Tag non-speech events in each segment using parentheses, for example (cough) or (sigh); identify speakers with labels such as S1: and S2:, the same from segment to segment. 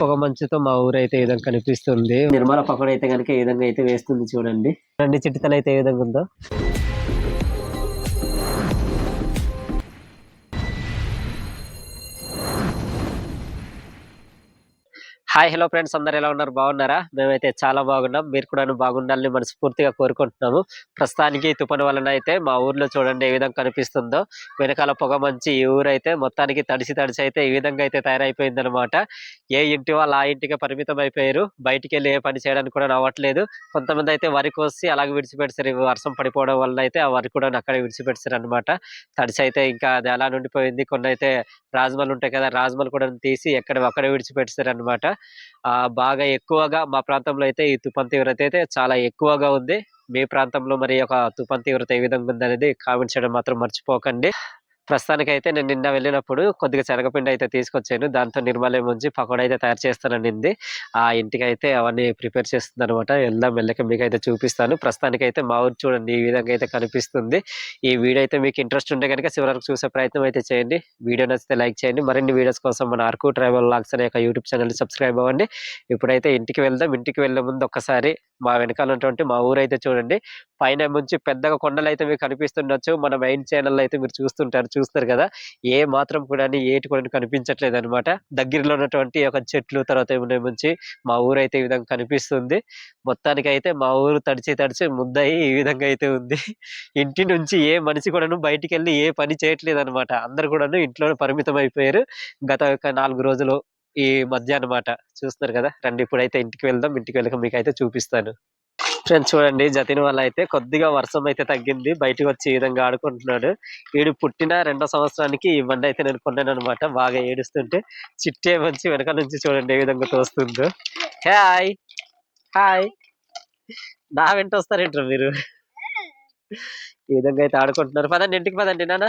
S1: పొగ మంచుతో మా ఊరు అయితే ఈ విధంగా కనిపిస్తుంది? నిర్మల పకోడ అయితే కనుక ఏ విధంగా అయితే వేస్తుంది చూడండి. రెండు చిటితలు అయితే ఏ విధంగా ఉందో. Hi hello friends. అందరు ఎలా ఉన్నారు? బాగున్నారా? మేమైతే చాలా బాగున్నాం. మీరు కూడా బాగుండాలని మనస్ఫూర్తిగా కోరుకుంటున్నాము. ప్రస్తుతానికి తుఫాను వలన అయితే మా ఊర్లో చూడండి ఏ విధంగా కనిపిస్తుందో. వెనకాల పొగ మంచి ఈ ఊరు అయితే మొత్తానికి తడిసి తడిసి అయితే ఈ విధంగా అయితే తయారైపోయిందనమాట ఏ ఇంటి వాళ్ళు ఆ ఇంటికి పరిమితం అయిపోయారు. బయటికి వెళ్ళి ఏ పని చేయడానికి కూడా అవ్వట్లేదు కొంతమంది అయితే వరి కోసి అలాగే విడిచిపెడతారు. వర్షం పడిపోవడం వల్ల అయితే ఆ వరి కూడా అక్కడే విడిచిపెడతారు అనమాట తడిసి అయితే ఇంకా అది అలా నుండిపోయింది? కొన్ని అయితే రాజమలు ఉంటాయి కదా రాజమలు కూడా తీసి ఎక్కడ అక్కడే విడిచిపెడతారు అనమాట బాగా ఎక్కువగా మా ప్రాంతంలో అయితే ఈ తుఫాన్ తీవ్రత అయితే చాలా ఎక్కువగా ఉంది. మీ ప్రాంతంలో మరి ఒక తుఫాన్ తీవ్రత ఏ విధంగా ఉంది అనేది కామెంట్ చేయడం మాత్రం మర్చిపోకండి. ప్రస్తుతానికి అయితే నేను నిన్న వెళ్ళినప్పుడు కొద్దిగా శనగపిండి అయితే తీసుకొచ్చాను. దాంతో నిర్మలయం ఉంచి పకోడా అయితే తయారు చేస్తాననింది ఆ ఇంటికి అయితే అవన్నీ ప్రిపేర్ చేస్తుంది అనమాట వెళ్దాం వెళ్ళక మీకు అయితే చూపిస్తాను. ప్రస్తుతానికి అయితే మా ఊరు చూడండి ఈ విధంగా అయితే కనిపిస్తుంది. ఈ వీడియో అయితే మీకు ఇంట్రెస్ట్ ఉంటే కనుక చివరికి చూసే ప్రయత్నం అయితే చేయండి. వీడియో నచ్చితే లైక్ చేయండి. మరిన్ని వీడియోస్ కోసం మన అరకు ట్రైబల్ లాగ్స్ అనే యొక్క యూట్యూబ్ ఛానల్ సబ్స్క్రైబ్ అవ్వండి. ఇప్పుడైతే ఇంటికి వెళ్దాం. ఇంటికి వెళ్ళే ముందు ఒక్కసారి మా వెనకాల ఉన్నటువంటి మా ఊరు అయితే చూడండి పైన నుంచి పెద్దగా కొండలు అయితే మీకు కనిపిస్తుండొచ్చు. మన మెయిన్ ఛానల్ అయితే మీరు చూస్తుంటారు చూస్తారు కదా. ఏ మాత్రం కూడా ఏటి కూడా కనిపించట్లేదు అనమాట దగ్గరలో ఉన్నటువంటి ఒక చెట్లు తర్వాత ఏమైనా నుంచి మా ఊరు అయితే ఈ విధంగా కనిపిస్తుంది. మొత్తానికి అయితే మా ఊరు తడిచి తడిచి ముద్దయి ఈ విధంగా అయితే ఉంది. ఇంటి నుంచి ఏ మనిషి కూడాను బయటికి వెళ్ళి ఏ పని చేయట్లేదు అనమాట అందరు కూడాను ఇంట్లోనే పరిమితం అయిపోయారు గత ఒక నాలుగు రోజులు ఈ మధ్య అన్నమాట. చూస్తున్నారు కదా? రండి ఇప్పుడైతే ఇంటికి వెళ్దాం. ఇంటికి వెళ్ళక మీకు అయితే చూపిస్తాను. ఫ్రెండ్స్ చూడండి జతిన్ వల్ల అయితే కొద్దిగా వర్షం అయితే తగ్గింది. బయటకు వచ్చి ఈ విధంగా ఆడుకుంటున్నాడు. వీడు పుట్టిన రెండో సంవత్సరానికి ఈ బండి అయితే నేను కొన్నాను అనమాట బాగా ఏడుస్తుంటే చిట్టే మంచి వెనక నుంచి చూడండి ఏ విధంగా తోస్తుందో. హాయ్ హాయ్ నా వెంట వస్తారేంటారు మీరు? ఈ విధంగా అయితే ఆడుకుంటున్నారు. పదండి ఇంటికి పదండి నాన్న.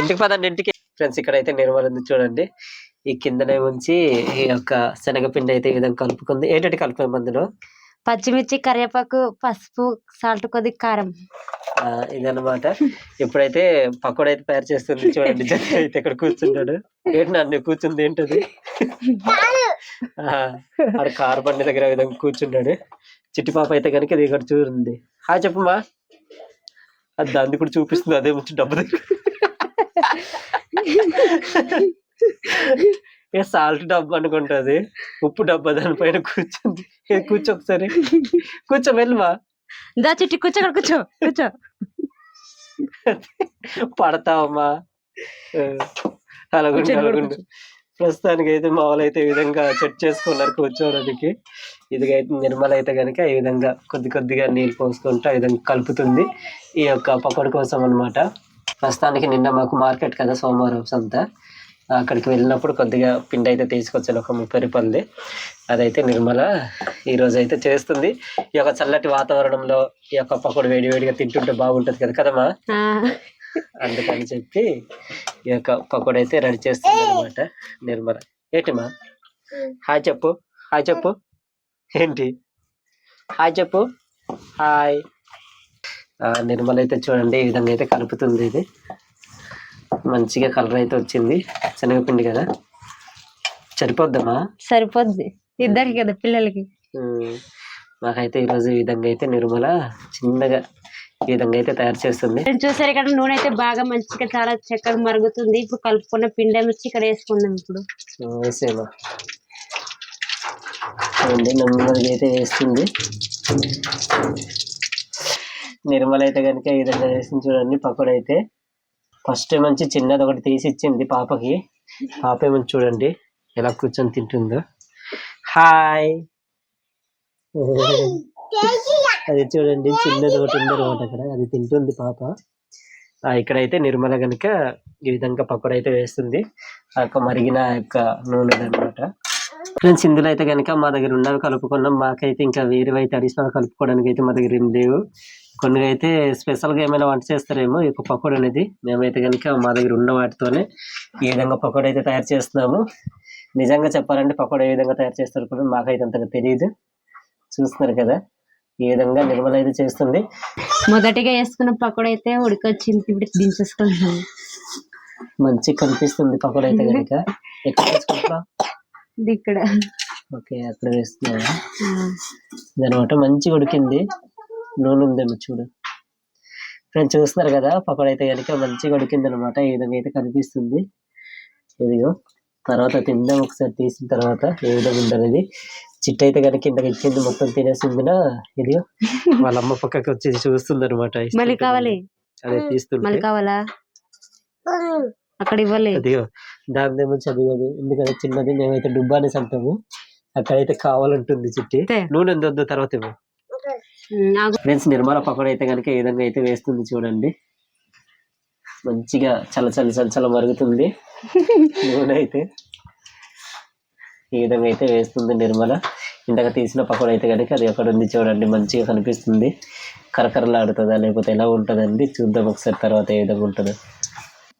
S1: ఇంటికి పదండి ఇంటికి. ఫ్రెండ్స్ ఇక్కడైతే నిర్మల్ ఉంది చూడండి. ఈ కిందనే ఉంచి ఈ యొక్క శనగపిండి అయితే ఈ విధంగా కలుపుకుంది. ఏంటంటే కలిపాము అందులో?
S2: పచ్చిమిర్చి కరివేపాకు పసుపు సాల్ట్ కొద్ది కారం.
S1: ఇదన్నమాట. ఇప్పుడైతే పకోడా అయితే తయారు చేస్తుంది. చూడండి అయితే ఇక్కడ కూర్చున్నాడు ఏంటి నన్ను కూర్చుంది ఏంటది? ఆ, ఆడ కారు బండి దగ్గర విధంగా కూర్చున్నాడు చిట్టి పాప అయితే కనుక ఇది ఇక్కడ చూడండి. హాయ్ చెప్పమ్మా. అది దాన్ని కూడా చూపిస్తుంది. అదే వచ్చి డబ్బు దగ్గర ఏ సాల్ట్ డబ్బు అనుకుంటది? ఉప్పు డబ్బా దానిపైన కూర్చుంది. కూర్చో ఒకసారి. కూర్చో వెళ్ళమా
S2: దా చిట్టి కూర్చో కూర్చో కూర్చో.
S1: పడతావమ్మా. అలాగుండు ప్రస్తుతానికి అయితే మా వాళ్ళు అయితే ఈ విధంగా సెట్ చేసుకున్నారు కూర్చోవడానికి ఇదిగైతే నిర్మల అయితే కనుక ఈ విధంగా కొద్ది కొద్దిగా నీళ్ళు పోసుకుంటూ ఆ విధంగా కలుపుతుంది. ఈ యొక్క పకోడీ కోసం అన్నమాట. ప్రస్తుతానికి నిన్న మాకు మార్కెట్ కదా సోమవారం అంతా అక్కడికి వెళ్ళినప్పుడు కొద్దిగా పిండి అయితే తీసుకొచ్చాను ఒక ముప్పై రూపాయలది. అదైతే నిర్మల ఈ రోజు అయితే చేస్తుంది. ఈ యొక్క చల్లటి వాతావరణంలో ఈ యొక్క పకోడీ వేడి వేడిగా తింటుంటే బాగుంటది కదా కదమ్మా? అందుకని చెప్పి ఈ యొక్క పకోడీ అయితే రెడీ చేస్తుంది అనమాట నిర్మల. ఏంటిమా హాయ్ చెప్పు. హాయ్ చెప్పు. ఏంటి? హాయ్ చెప్పు. హాయ్. నిర్మల అయితే చూడండి ఈ విధంగా అయితే కలుపుతుంది ఇది. మంచిగా కలర్ అయితే వచ్చింది. శనగపిండి కదా? సరిపోద్దమ్మా
S2: సరిపోద్ది. ఇద్దరికి కదా పిల్లలకి.
S1: మాకైతే ఈరోజు ఈ విధంగా అయితే నిర్మల చిన్నగా ఈ విధంగా అయితే తయారు చేస్తుంది.
S2: చూసారు ఇక్కడ నూనె అయితే బాగా మంచిగా చాలా చక్కగా మరుగుతుంది. ఇప్పుడు కలుపుకున్న పిండి మిర్చి ఇక్కడ వేసుకుందాం ఇప్పుడు.
S1: వేసేమా చూడండి నెమ్మదిగా అయితే వేస్తుంది. నిర్మల అయితే కనుక ఈ విధంగా చూడండి పకోడీ అయితే ఫస్ట్ మంచి చిన్నది ఒకటి తీసి ఇచ్చింది పాపకి. పాప ఏమని చూడండి ఎలా కూర్చొని తింటుందో. హాయ్. అది చూడండి చిన్నది ఒకటి ఉంది అక్కడ. అది తింటుంది పాప. ఇక్కడైతే నిర్మల కనుక ఈ విధంగా పకోడీ అయితే వేస్తుంది. ఆ యొక్క మరిగిన యొక్క నూనె అనమాట ఫ్రెండ్స్ ఇందులో అయితే కనుక మా దగ్గర ఉన్నవి కలుపుకున్నాం. మాకైతే ఇంకా వేరే అయితే అడిషనల్ కలుపుకోవడానికి అయితే మా దగ్గర ఏం లేవు. కొన్ని అయితే స్పెషల్గా ఏమైనా వంట చేస్తారేమో ఈ యొక్క పకోడీ అనేది. మేమైతే కనుక మా దగ్గర ఉన్న వాటితోనే ఈ విధంగా పకోడీ అయితే తయారు చేస్తున్నాము. నిజంగా చెప్పాలంటే పకోడీ ఏ విధంగా తయారు చేస్తారు కూడా మాకైతే అంతగా తెలియదు చూస్తున్నారు కదా ఈ విధంగా నిర్మల అయితే చేస్తుంది.
S2: మొదటిగా వేసుకున్న పకోడీ అయితే ఉడికొచ్చింది ఇప్పుడు దించేసుకుంటున్నాం.
S1: మంచి కనిపిస్తుంది పకోడీ అయితే కనుక ఎక్కడ
S2: ఇది ఇక్కడ.
S1: ఓకే అక్కడ వేస్తున్నావా? ఇదనమాట మంచిగా ఉడికింది. నూనె ఉందేమో చూడు. ఫ్రెండ్స్ చూస్తున్నారు కదా పకోడీ అయితే కనుక మంచిగా ఉడికింది అనమాట ఈ విధంగా అయితే కనిపిస్తుంది. ఇదిగో తర్వాత తిందాం ఒకసారి తీసిన తర్వాత ఏ విధంగా ఉంటుంది చిట్టు అయితే కనుక ఇంతకు ఇచ్చింది మొత్తం తినేసిందినా ఇదిగో వాళ్ళ అమ్మ పక్కకి వచ్చి చూస్తుంది అనమాట
S2: మళ్ళీ కావాలి?
S1: అదే తీస్తుంటే.
S2: మళ్ళీ కావాలా? అక్కడ ఇవ్వలే
S1: అదిగో దాని ఏమో చదివేది ఎందుకంటే చిన్నది మేమైతే డుబ్బా అనేసి అంటాము అక్కడైతే కావాలంటుంది చిట్టి. నూనె వద్దు తర్వాత ఇవ్వు. ఫ్రెండ్స్ నిర్మల పకోడీ అయితే కనుక ఏ విధంగా అయితే వేస్తుంది చూడండి. మంచిగా చల్ల చల్ల చల్ల చల్ల మరుగుతుంది. నూనె అయితే ఈ విధంగా అయితే వేస్తుంది నిర్మల. ఇందాక తీసిన పకోడీ అయితే కనుక అది అక్కడ ఉంది చూడండి మంచిగా కనిపిస్తుంది. కరకరలాడుతుందా లేకపోతే ఎలా ఉంటుందండి? చూద్దాం ఒకసారి తర్వాత ఏ విధంగా ఉంటుందో.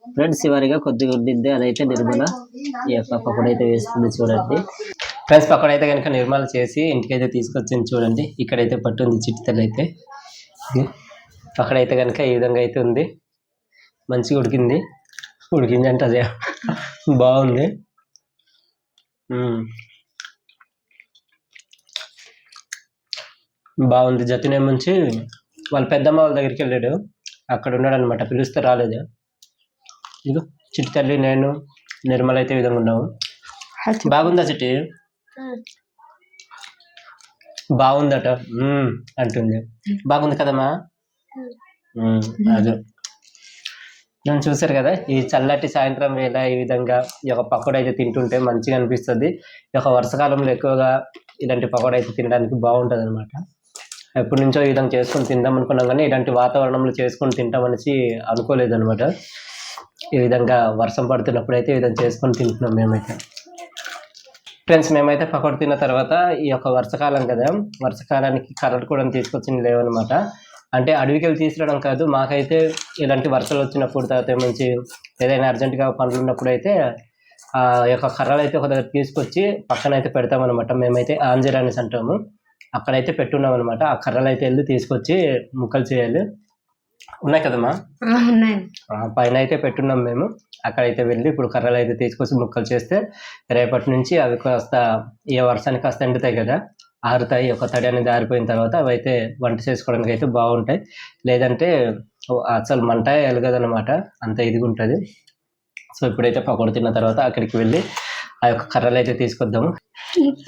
S1: ఫ్రెండ్స్ చివరిగా కొద్దిగా ఉండింది అదైతే నిర్మల. ఈ యొక్క పకోడ అయితే వేస్తుంది చూడండి. ఫ్రెండ్స్ పకోడీ అయితే కనుక నిర్మల చేసి ఇంటికైతే తీసుకొచ్చింది చూడండి. ఇక్కడైతే పట్టుంది చిట్టితలు అయితే ఇది. అక్కడైతే కనుక ఈ విధంగా అయితే ఉంది. మంచిగా ఉడికింది. ఉడికింది అంటే అదే బాగుంది. బాగుంది. జతినే ముంచి వాళ్ళ పెద్దమ్మ వాళ్ళ దగ్గరికి వెళ్ళాడు. అక్కడ ఉన్నాడు అనమాట పిలిస్తే రాలేదు. ఇదిగో చిట్టి తల్లి నేను నిర్మల అయితే విధంగా ఉన్నాము బాగుందా చిట్టి? బాగుందట. అంటుంది. బాగుంది కదమ్మా? మ్మ్, అదే. నేను చూసారు కదా ఈ చల్లటి సాయంత్రం వేళ ఈ విధంగా ఈ యొక్క పకోడీ అయితే తింటుంటే మంచిగా అనిపిస్తుంది. ఈ యొక్క వర్షాకాలంలో ఎక్కువగా ఇలాంటి పకోడీ అయితే తినడానికి బాగుంటుంది అనమాట ఎప్పటి నుంచో ఈ విధంగా చేసుకొని తిందాం అనుకున్నాం కానీ ఇలాంటి వాతావరణంలో చేసుకొని తింటామనేసి అనుకోలేదు అనమాట ఈ విధంగా వర్షం పడుతున్నప్పుడు అయితే ఈ విధంగా చేసుకొని తింటున్నాం మేమైతే. ఫ్రెండ్స్ మేమైతే పకోడీ తిన్న తర్వాత ఈ యొక్క వర్షాకాలం కదా వర్షాకాలానికి కర్రలు కూడా తీసుకొచ్చి లేవన్నమాట అంటే అడవికి వెళ్ళి తీసుకురావడం కాదు మాకైతే ఇలాంటి వర్షాలు వచ్చినప్పుడు తర్వాత మంచి ఏదైనా అర్జెంటుగా పనులు ఉన్నప్పుడు అయితే ఆ యొక్క కర్రలు అయితే ఒక దగ్గర తీసుకొచ్చి పక్కన అయితే పెడతామన్నమాట. మేమైతే ఆంజర్ అనేసి అంటాము. అక్కడైతే పెట్టున్నాం అనమాట ఆ కర్రలు అయితే వెళ్ళి తీసుకొచ్చి ముక్కలు చేయాలి. ఉన్నాయి కదమ్మా?
S2: ఉన్నాయి.
S1: పైన అయితే పెట్టున్నాం మేము. అక్కడైతే వెళ్ళి ఇప్పుడు కర్రలు అయితే తీసుకొచ్చి ముక్కలు చేస్తే రేపటి నుంచి అవి కాస్త ఈ వర్షానికి కాస్త ఎండుతాయి కదా ఆరుతాయి. ఒక తడి అనేది ఆరిపోయిన తర్వాత అవి అయితే వంట చేసుకోవడానికి అయితే బాగుంటాయి. లేదంటే అసలు మంట వెలగదనమాట అంత ఇదిగా ఉంటుంది. సో ఇప్పుడైతే పకోడీ తిన్న తర్వాత అక్కడికి వెళ్ళి ఆ యొక్క కర్రలు అయితే తీసుకొద్దాము.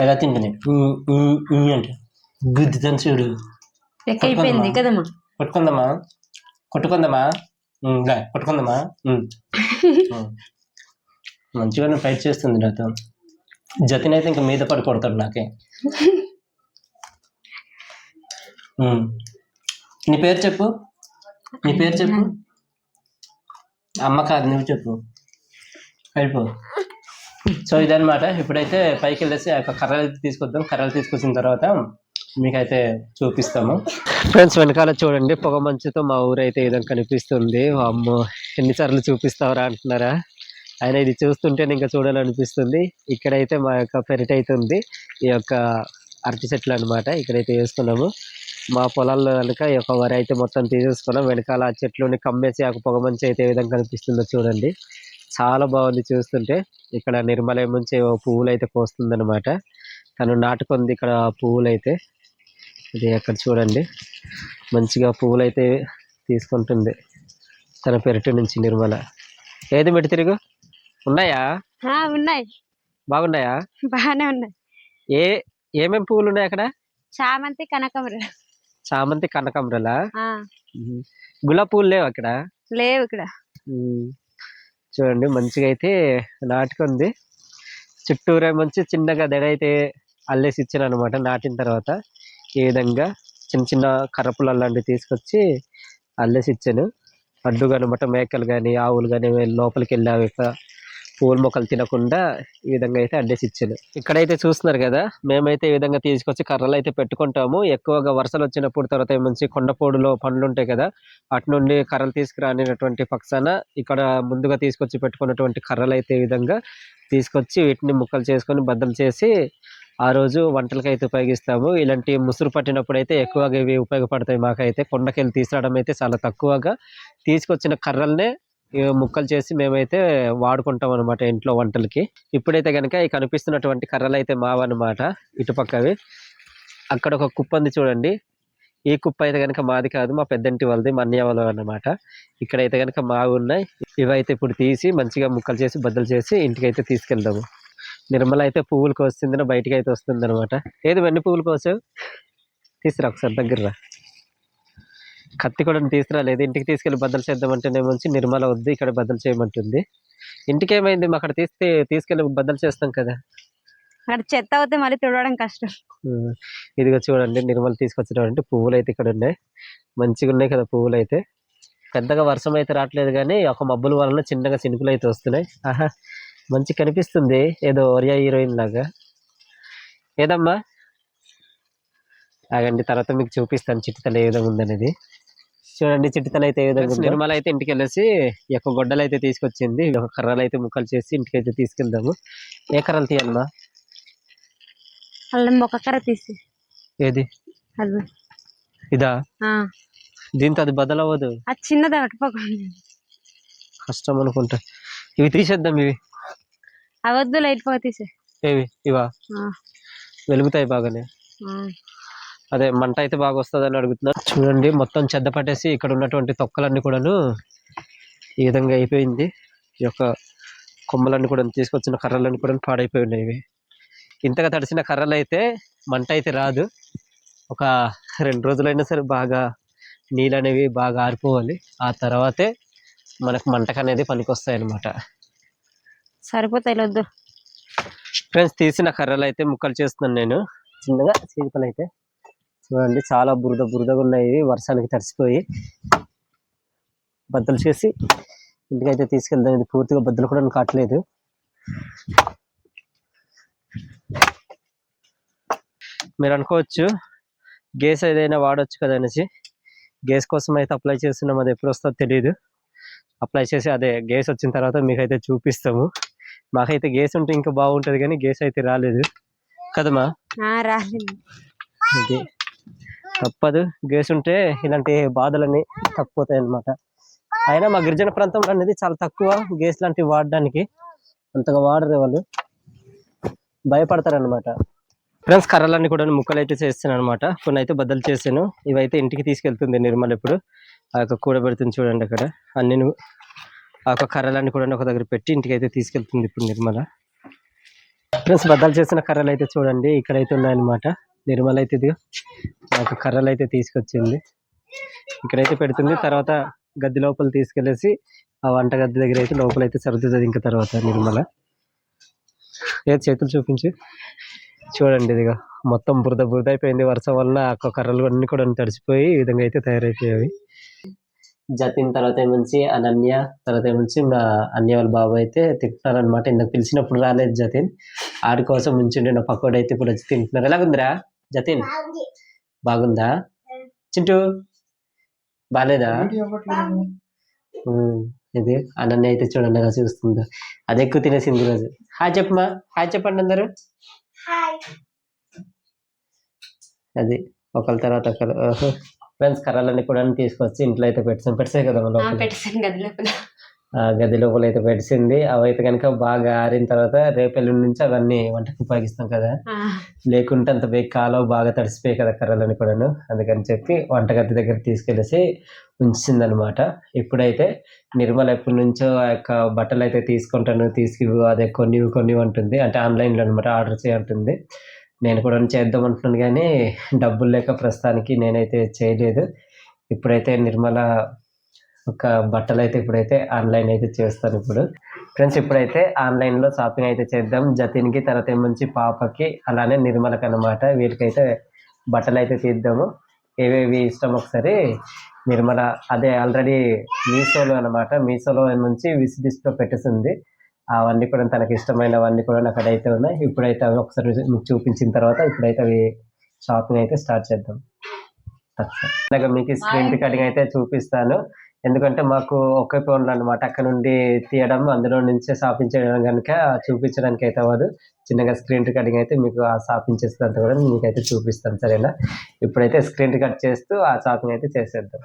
S1: ఎలా తింటుంది? అంటే గుద్దుతాను చూడు.
S2: లెక్క అయిపోయింది కదమ్మా?
S1: కొట్టుకుందామా రా, కొట్టుకుందామా. (laughs) మంచిగానే ఫైట్ చేస్తుంది నాతో. జతిన్ అయితే ఇంకా మీద పడి కొడతాడు నాకే. నీ పేరు చెప్పు? నీ పేరు చెప్పు? అమ్మ కాదు నువ్వు చెప్పు. అయిపో. సో ఇదన్నమాట. ఇప్పుడైతే పైకి వెళ్ళేసి ఆ యొక్క కర్రలు తీసుకొద్దాం. కర్రలు తీసుకొచ్చిన తర్వాత మీకైతే చూపిస్తాము. ఫ్రెండ్స్ వెనకాల చూడండి పొగ మంచుతో మా ఊరైతే ఈ కనిపిస్తుంది. అమ్మో ఎన్నిసార్లు చూపిస్తావరా అంటున్నారా? ఆయన ఇది చూస్తుంటే ఇంకా చూడాలనిపిస్తుంది. ఇక్కడైతే మా యొక్క పెరటి అయితే ఉంది. ఈ యొక్క అరటి చెట్లు అనమాట ఇక్కడైతే వేస్తున్నాము. మా పొలాల్లో కనుక ఈ యొక్క వరి అయితే మొత్తం తీసేసుకున్నాం. వెనకాల ఆ చెట్లుని కమ్మేసి ఆ పొగ మంచి అయితే ఏ విధంగా కనిపిస్తుందో చూడండి. చాలా బాగుంది చూస్తుంటే. ఇక్కడ నిర్మలయం నుంచి ఓ పువ్వులు అయితే కోస్తుంది అనమాట తను నాటుకుంది ఇక్కడ పువ్వులు అయితే ఇది అక్కడ చూడండి. మంచిగా పువ్వులు అయితే తీసుకుంటుంది. తన పెరటి నుంచి నిర్మల. ఏది మెట్టి తిరుగు? ఉన్నాయా?
S2: ఉన్నాయి.
S1: బాగున్నాయా?
S2: బాగానే ఉన్నాయి.
S1: ఏ ఏమేం పువ్వులు ఉన్నాయి అక్కడ?
S2: చామంతి కనకమర
S1: చామంతి కనకాంబరలా
S2: ఆ,
S1: గులాబీ పువ్వులు లేవు అక్కడ?
S2: లేవు ఇక్కడ.
S1: చూడండి మంచిగా అయితే నాటుకుంది. చుట్టూరే మంచి చిన్నగా దడైతే అల్లేసి ఇచ్చాను అనమాట నాటిన తర్వాత. ఈ విధంగా చిన్న చిన్న కరపులు అలాంటివి తీసుకొచ్చి అల్లేసి ఇచ్చాను. అడ్డుగా అనమాట మేకలు కానీ ఆవులు కానీ లోపలికి వెళ్ళి పూల మొక్కలు తినకుండా ఈ విధంగా అయితే అడ్డేసి ఇచ్చాను. ఇక్కడైతే చూస్తున్నారు కదా మేమైతే ఈ విధంగా తీసుకొచ్చి కర్రలు అయితే పెట్టుకుంటాము. ఎక్కువగా వర్షాలు వచ్చినప్పుడు తర్వాత మంచి కొండపోడులో పండ్లు ఉంటాయి కదా అటు నుండి కర్రలు తీసుకురానినటువంటి పక్షాన ఇక్కడ ముందుగా తీసుకొచ్చి పెట్టుకున్నటువంటి కర్రలు అయితే ఈ విధంగా తీసుకొచ్చి వీటిని ముక్కలు చేసుకొని బద్దలు చేసి ఆ రోజు వంటలకి అయితే ఉపయోగిస్తాము. ఇలాంటి ముసురు పట్టినప్పుడు అయితే ఎక్కువగా ఇవి ఉపయోగపడతాయి మాకైతే. కొండకెళ్ళి తీసుకురావడం అయితే చాలా తక్కువగా. తీసుకొచ్చిన కర్రలనే ముక్కలు చేసి మేమైతే వాడుకుంటాం అనమాట ఇంట్లో వంటలకి. ఇప్పుడైతే కనుక ఈ కనిపిస్తున్నటువంటి కర్రలు అయితే మావన్నమాట ఇటుపక్కవి. అక్కడ ఒక కుప్ప ఉంది చూడండి. ఈ కుప్ప అయితే కనుక మాది కాదు మా పెద్దంటి వాళ్ళది మా అన్నయ్య అనమాట అన్నమాట. ఇక్కడైతే కనుక మావి ఉన్నాయి ఇవైతే ఇప్పుడు తీసి మంచిగా ముక్కలు చేసి బద్దలు చేసి ఇంటికి అయితే తీసుకెళ్దాము నిర్మల అయితే పువ్వులు కోస్తుంది బయటికి అయితే వస్తుంది అనమాట ఏది వెన్ని పువ్వులు కోసావు? తీసుకురా ఒకసారి దగ్గర రా కత్తి కూడా తీసుకురాలేదు ఇంటికి తీసుకెళ్ళి బద్దలు చేద్దామంటేనే మంచి నిర్మల వద్దు ఇక్కడ బద్దలు చేయమంటుంది. ఇంటికి ఏమైంది మా అక్కడ తీస్తే తీసుకెళ్ళి బద్దలు చేస్తాం కదా.
S2: అక్కడ చెత్త అవుతే మళ్ళీ తుడవడం కష్టం.
S1: ఇదిగో చూడండి నిర్మల తీసుకొచ్చినటువంటి పువ్వులు అయితే ఇక్కడ ఉన్నాయి. మంచిగా ఉన్నాయి కదా పువ్వులు అయితే పెద్దగా వర్షం అయితే రావట్లేదు కానీ ఒక మబ్బుల వలన చిన్నగా చినుకులు అయితే వస్తున్నాయి. ఆహా మంచి కనిపిస్తుంది. ఏదో ఒరియా హీరోయిన్ లాగా. ఏదమ్మా? ఆగండి తర్వాత మీకు చూపిస్తాను చిట్టితల ఏ విధంగా ఉందనేది. చూడండి చిట్టితల అయితే ఏ విధంగా ఉంది. నిర్మల అయితే ఇంటికి వెళ్ళేసి యొక్క గొడ్డలు అయితే తీసుకొచ్చింది. యొక్క కర్రలు అయితే ముక్కలు చేసి ఇంటికి అయితే తీసుకెళ్దాము. ఏ కర్రలు తీయాలమ్మా?
S2: అల్లం ఒక కర్ర తీసి.
S1: ఏది? ఇదా? దీంతో అది బదలవ్వదు.
S2: అది చిన్నది
S1: కష్టం అనుకుంటా. ఇవి తీసేద్దాం ఇవి.
S2: అవద్దు లైట్ తీసే
S1: ఏవి? ఇవా? వెలుగుతాయి బాగానే. అదే మంట అయితే బాగా వస్తుందని అడుగుతున్నా. చూడండి మొత్తం చెద్ద పట్టేసి ఇక్కడ ఉన్నటువంటి తొక్కలన్నీ కూడాను ఈ విధంగా అయిపోయింది. ఈ యొక్క కొమ్మలన్నీ కూడా తీసుకొచ్చిన కర్రలన్నీ కూడా పాడైపోయి ఉన్నాయి ఇవి. ఇంతగా తడిసిన కర్రలు అయితే మంట అయితే రాదు. ఒక రెండు రోజులైనా సరే బాగా నీళ్ళు అనేవి బాగా ఆరిపోవాలి. ఆ తర్వాతే మనకు మంటకు అనేది పనికొస్తాయి అన్నమాట
S2: సరిపోతాయి వద్దు
S1: ఫ్రెండ్స్ తీసిన కర్రలు అయితే ముక్కలు చేస్తున్నాను నేను. చిన్నగా చీలికలు అయితే చూడండి చాలా బురద బురదగా ఉన్నాయి ఇవి. వర్షానికి తడిసిపోయి బద్దలు చేసి ఇంటికైతే తీసుకెళ్దాం ఇది పూర్తిగా బద్దలు కూడా కావట్లేదు మీరు అనుకోవచ్చు గ్యాస్ ఏదైనా వాడొచ్చు కదా అనేసి. గ్యాస్ కోసం అయితే అప్లై చేస్తున్నాం. అది ఎప్పుడు వస్తుందో తెలియదు అప్లై చేసి అదే గ్యాస్ వచ్చిన తర్వాత మీకైతే చూపిస్తాము. మాకైతే గ్యాస్ ఉంటే ఇంకా బాగుంటది కానీ గ్యాస్ అయితే రాలేదు. కదమ్మా?
S2: రాలేదు.
S1: తప్పదు. గ్యాస్ ఉంటే ఇలాంటి బాధలన్నీ తప్పిపోతాయి అన్నమాట అయినా మా గిరిజన ప్రాంతంలో అనేది చాలా తక్కువ గ్యాస్ లాంటివి వాడడానికి అంతగా వాడరు వాళ్ళు. భయపడతారు అనమాట ఫ్రెండ్స్ కర్రలన్నీ కూడా ముక్కలు అయితే చేస్తాను అనమాట కొన్ని అయితే బద్దలు చేశాను. ఇవైతే ఇంటికి తీసుకెళ్తుంది నిర్మల్ ఇప్పుడు ఆ యొక్క కూడబెడుతుంది చూడండి అక్కడ. అన్ని ఆ యొక్క కర్రలన్నీ కూడా ఒక దగ్గర పెట్టి ఇంటికి అయితే తీసుకెళ్తుంది ఇప్పుడు నిర్మల. ఫ్రెండ్స్ బద్దలు చేసిన కర్రలు అయితే చూడండి ఇక్కడైతే ఉన్నాయన్నమాట. నిర్మల అయితే ఇది ఒక కర్రలు అయితే తీసుకొచ్చింది. ఇక్కడైతే పెడుతుంది తర్వాత గద్ది లోపల తీసుకెళ్ళేసి ఆ వంట గద్ది దగ్గర అయితే లోపల అయితే సర్దుతుంది ఇంకా తర్వాత నిర్మల. ఏదో చేతులు చూపించు. చూడండి ఇదిగో మొత్తం బురద బురద అయిపోయింది. వర్షం వల్ల ఆ కర్రలు అన్నీ కూడా తడిసిపోయి ఈ విధంగా అయితే తయారైపోయాయి. జతిన్ తర్వాత ఏమంచి అనన్య తర్వాత ఏమంచి మా అన్య వాళ్ళ బాబు అయితే తింటున్నారు అనమాట ఇందాక పిలిచినప్పుడు రాలేదు జతిన్. ఆడి కోసం ఉంచుండే నా పక్కోడు అయితే ఇప్పుడు వచ్చి తింటున్నారు. ఎలాగుందిరా జతిన్? బాగుందా? చింటూ బాగాలేదా ఇది అనన్య అయితే చూడండి ఎలా చూస్తుందో. అది ఎక్కువ తినేసింది ఈరోజు హాయ్ చెప్పమా హాయ్ చెప్పండి అందరు. అది ఒకళ్ళ తర్వాత ఒకరు ఫ్రెండ్స్ కర్రలన్నీ కూడా తీసుకొచ్చి ఇంట్లో అయితే పెట్టాం పెట్టాయి కదా
S2: గది లోపల.
S1: గది లోపల అయితే పెట్టింది అవి అయితే కనుక బాగా ఆరిన తర్వాత రేపు ఎల్లుండి నుంచి అవన్నీ వంటకు ఉపయోగిస్తాం కదా. లేకుంటే అంత బేగ్ కాలువ బాగా తడిసిపోయాయి కదా కర్రలని కూడాను. అందుకని చెప్పి వంటగది దగ్గర తీసుకెళ్ళేసి ఉంచిందనమాట ఇప్పుడైతే నిర్మల ఎప్పటి నుంచో ఆ యొక్క బట్టలు అయితే తీసుకుంటాను తీసుకు అదే కొన్ని కొన్ని ఉంటుంది అంటే ఆన్లైన్లో అనమాట ఆర్డర్ చేయంటుంది నేను కూడా చేద్దాం అంటున్నాను కానీ డబ్బులు లేక ప్రస్తుతానికి నేనైతే చేయలేదు. ఇప్పుడైతే నిర్మల ఒక బట్టలు అయితే ఇప్పుడైతే ఆన్లైన్ అయితే చేస్తాను ఇప్పుడు. ఫ్రెండ్స్ ఇప్పుడైతే ఆన్లైన్లో షాపింగ్ అయితే చేద్దాం. జతిన్కి తర్వాత ఏమంచి పాపకి అలానే నిర్మలకి అనమాట వీటికైతే బట్టలు అయితే తీద్దాము. ఏవేవి ఇష్టం ఒకసారి? నిర్మల అదే ఆల్రెడీ మీషోలో అనమాట మీషోలో నుంచి విస్ లిస్ట్లో పెట్టేసింది. అవన్నీ కూడా తనకి ఇష్టమైనవన్నీ కూడా అక్కడ అయితే ఉన్నాయి. ఇప్పుడైతే అవి ఒకసారి మీకు చూపించిన తర్వాత ఇప్పుడైతే అవి షాపింగ్ అయితే స్టార్ట్ చేద్దాం. అలాగే మీకు స్క్రీన్ రికార్డింగ్ అయితే చూపిస్తాను. ఎందుకంటే మాకు ఒకే ఫోన్లో అనమాట అక్కడ నుండి తీయడం అందులో నుంచే షాపింగ్ చేయడం కనుక చూపించడానికి అయితే అవ్వదు. చిన్నగా స్క్రీన్ రికార్డింగ్ అయితే మీకు ఆ షాపింగ్ చేసేదంతా కూడా మీకు అయితే చూపిస్తాను సరేనా? ఇప్పుడైతే స్క్రీన్ రికార్డ్ చేస్తూ ఆ షాపింగ్ అయితే చేసేద్దాం.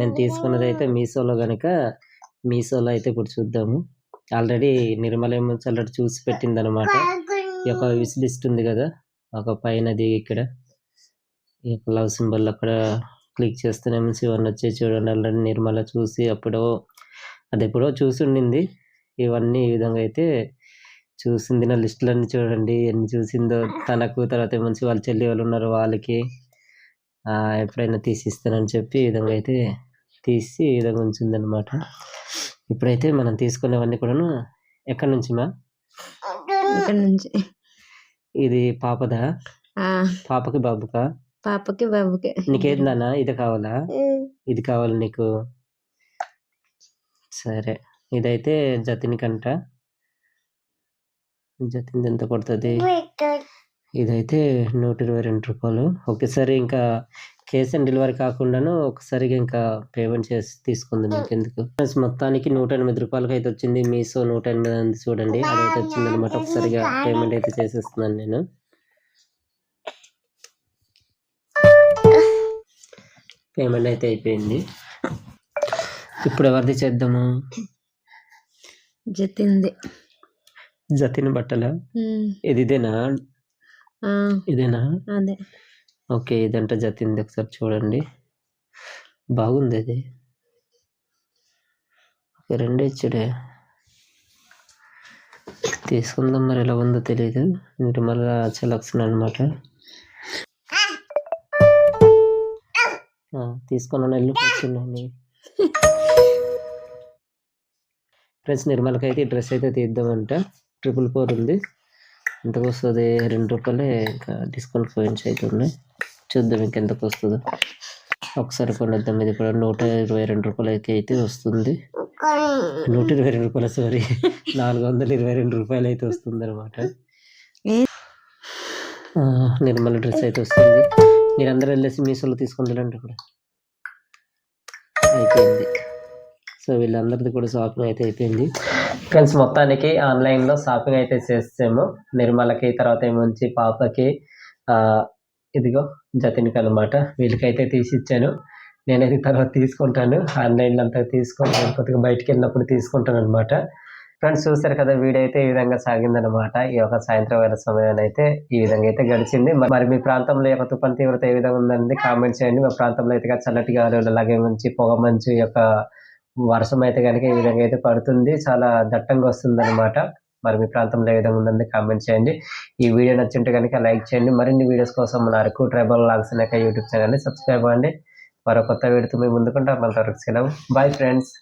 S1: మేము తీసుకున్నది అయితే మీషోలో కనుక మీషోలో అయితే ఇప్పుడు చూద్దాము. ఆల్రెడీ నిర్మల ఏమో చూసి పెట్టింది అనమాట ఈ యొక్క విస్ లిస్ట్ ఉంది కదా ఒక పైనది ఇక్కడ. ఈ యొక్క లవ్ సింబల్ అక్కడ క్లిక్ చేస్తేనేమో ఇవన్నీ వచ్చాయి చూడండి. ఆల్రెడీ నిర్మల చూసి అప్పుడో అది ఎప్పుడో చూసి ఉండింది. ఇవన్నీ ఈ విధంగా అయితే చూసింది. నా లిస్టులన్నీ చూడండి ఎన్ని చూసిందో. తనకు తర్వాత మంచి వాళ్ళ చెల్లి వాళ్ళు ఉన్నారు వాళ్ళకి. ఎప్పుడైనా తీసిస్తానని చెప్పి ఈ విధంగా అయితే తీసి ఈ విధంగా ఉంచింది అనమాట ఇప్పుడైతే మనం తీసుకునేవన్నీ కూడాను ఎక్కడి నుంచి మా
S3: ఇక్కడ నుంచి?
S1: ఇది పాపదా?
S3: ఆ.
S1: పాపకి బాబుకా?
S3: పాపకి బాబుకి.
S1: నీకేది నాన్న ఇది కావాలా? ఇది కావాలి నీకు? సరే. ఇదైతే జతిని కంట. జతిని ఎంత పడుతుంది ఇదైతే నూట ఇరవై రెండు రూపాయలు. ఒకేసారి ఇంకా కేస్ ఆన్ డెలివరీ కాకుండాను ఒకసారిగా ఇంకా పేమెంట్ చేసి తీసుకుంది మీకు ఎందుకు మొత్తానికి నూట ఎనిమిది రూపాయలకి అయితే వచ్చింది. మీసో నూట ఎనిమిది ఉంది చూడండి. అదైతే వచ్చింది అనమాట ఒకసారిగా పేమెంట్ అయితే చేసేస్తున్నాను నేను. పేమెంట్ అయితే అయిపోయింది. ఇప్పుడు ఎవరిది చేద్దాము?
S3: జతింది.
S1: జతిన్ బట్టల? ఇదేనా ఇదేనా?
S3: అదే.
S1: ఓకే ఇదంట జతింది ఒకసారి చూడండి. బాగుంది అది. ఓకే రెండే ఇచ్చాడే. తీసుకుందాం మరి ఎలా ఉందో తెలియదు నిర్మల సెలక్షన్ అనమాట తీసుకున్నాను వెళ్ళి కూర్చున్నాను ఫ్రెండ్స్ నిర్మలకి అయితే డ్రెస్ అయితే తీద్దామంట. ట్రిపుల్ ఫోర్ ఉంది. ఇంతకు వస్తుంది రెండు రూపాయలే ఇంకా డిస్కౌంట్ పాయింట్స్ అయితే ఉన్నాయి. చూద్దాం ఇంకెంతకు వస్తుందో. ఒకసారి కొనేద్దాం ఇది కూడా నూట ఇరవై రెండు రూపాయలకి అయితే వస్తుంది. నూట ఇరవై రెండు రూపాయలు సారీ నాలుగు వందల ఇరవై రెండు రూపాయలు అయితే వస్తుంది అనమాట నిర్మల డ్రెస్ అయితే వస్తుంది. మీరందరూ వెళ్ళేసి మీసోలో తీసుకుంటారంట కూడా అయిపోయింది. సో వీళ్ళందరిది కూడా షాపింగ్ అయితే అయిపోయింది. ఫ్రెండ్స్ మొత్తానికి ఆన్లైన్లో షాపింగ్ అయితే చేసాము నిర్మలకి తర్వాత ఏమొచ్చి పాపకి ఇదిగో జతిన్కి అనమాట వీళ్ళకైతే తీసి ఇచ్చాను నేనైతే తర్వాత తీసుకుంటాను. ఆన్లైన్లో అంతా తీసుకొని కొద్దిగా బయటికి వెళ్ళినప్పుడు తీసుకుంటాను అనమాట ఫ్రెండ్స్ చూసారు కదా వీడియో అయితే ఈ విధంగా సాగిందనమాట ఈ యొక్క సాయంత్రం వేళ సమయాన్ని అయితే ఈ విధంగా అయితే గడిచింది. మరి మీ ప్రాంతంలో యొక్క తుఫాన్ తీవ్రత ఏ విధంగా ఉందనేది కామెంట్ చేయండి. మా ప్రాంతంలో అయితే చల్లటి గాలులు అలాగే మంచి పొగ మంచు యొక్క వర్షం అయితే కనుక ఈ విధంగా అయితే పడుతుంది. చాలా దట్టంగా వస్తుంది అనమాట మరి మీ ప్రాంతంలో ఏ విధంగా ఉందని కామెంట్ చేయండి. ఈ వీడియో నచ్చింటే కనుక లైక్ చేయండి. మరిన్ని వీడియోస్ కోసం మన అరకు ట్రైబల్ లాగ్స్ అనేక యూట్యూబ్ ఛానల్ని సబ్స్క్రైబ్ అవ్వండి. మరో కొత్త వీడియోతో మేము ముందుకుంటాం. అంతవరకు సెలవు. Bye friends